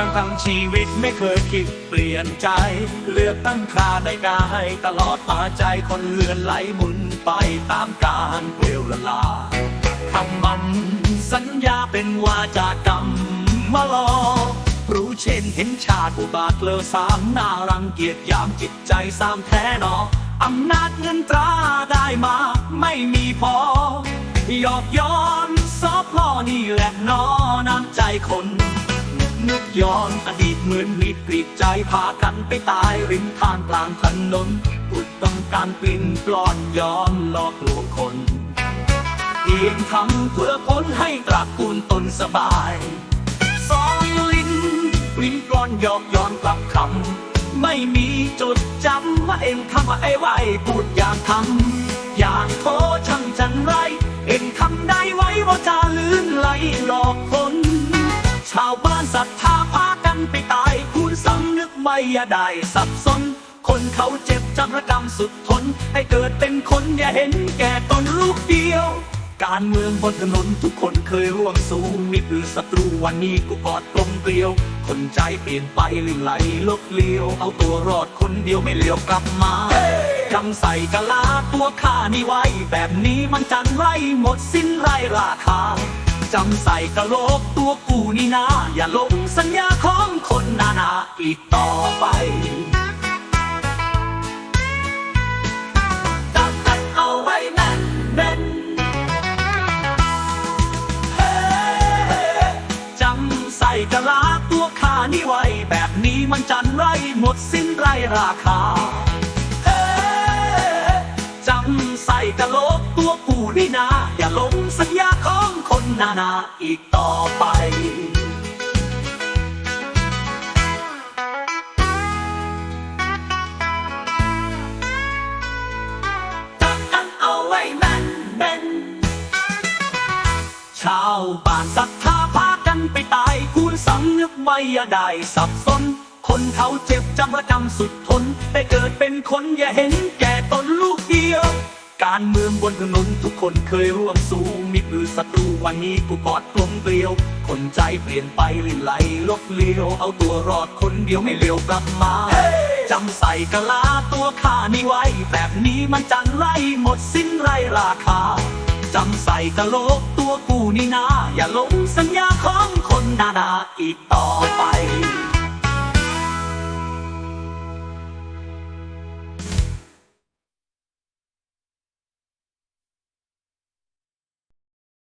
ตั้งทั้งชีวิตไม่เคยคิดเปลี่ยนใจ เลือกตั้งคาได้กายตลอดมาใจคนเลือนไหลหมุนไปตามการเปลี่ยวละลาคำมันสัญญาเป็นวาจากรรมมาลอรู้เช่นเห็นชาติอุบาทเลอสามหน้ารังเกียจยามจิตใจสามแท้นออำนาจเงินตราได้มาไม่มีพอ หยอกย้อนซอพ่อนี่แหละน้อน้ำใจคน นึกย้อนอดีตเหมือนมีดกรีดใจพากันไปตายริมทางกลางถนนอุดต้องการปินปลอนย้อนหลอกลวงคนเพียงทำเพื่อพ้นให้ตระกูลตนสบายสองลิ้นลิ้นกลอนยอกย้อนกลับคำไม่มีจดจำว่าเอ็มทำว่าไอ้ไว้พูดอย่างทำอย่างโทช่างจันไร เอ็มทำได้ไว้ว่าจะลื่นไหลหลอก อย่าได้สับสน คนเขาเจ็บจำระกรรมสุดทน ให้เกิดเป็นคนอย่าเห็นแก่ตนลูกเดียว การเมืองบนถนนทุกคนเคยร่วมสู้มิตรหรือศัตรูวันนี้กูกอดกลมเกลียว คนใจเปลี่ยนไปลื่นไหลลบเลียว เอาตัวรอดคนเดียวไม่เลี้ยวกลับมาจำใส่กะลาตัวข้านี่ไว้ แบบนี้มันจันไรหมดสิ้นไรราคาจำใส่กะโหลกตัวกูนี่นาอย่าลงสัญญา อีกต่อไปจับกันเอาไว้แน่นแน่นเฮ้จำใส่กะลาตัวขานี่ไว้ แบบนี้มันจันไรหมดสิ้นไรราคาเฮ้จำใส่กะโหลกตัวกูนี่นา อย่าหลงสัญญาของคนนานาอีกต่อไป ชาวบ้านศรัทธาพากันไปตายคุณสำนึกไม่อย่าได้สับสน คนเขาเจ็บจำระจำสุดทน แต่เกิดเป็นคนอย่าเห็นแก่ตนลูกเดียว การเมืองบนถนนทุกคนเคยร่วมสู้มิตรหรือศัตรูวันนี้กูกอดกลมเกลียว คนใจเปลี่ยนไปลื่นไหลลบเลียว เอาตัวรอดคนเดียวไม่เลี้ยวกลับมา จำใส่กะลาตัวข้านี่ไว้ แบบนี้มันจังไรหมดสิ้นไรราคาจำใส่กะโลก วกูนี่นา อย่าลงสัญญาของคนนานาอีกต่อไป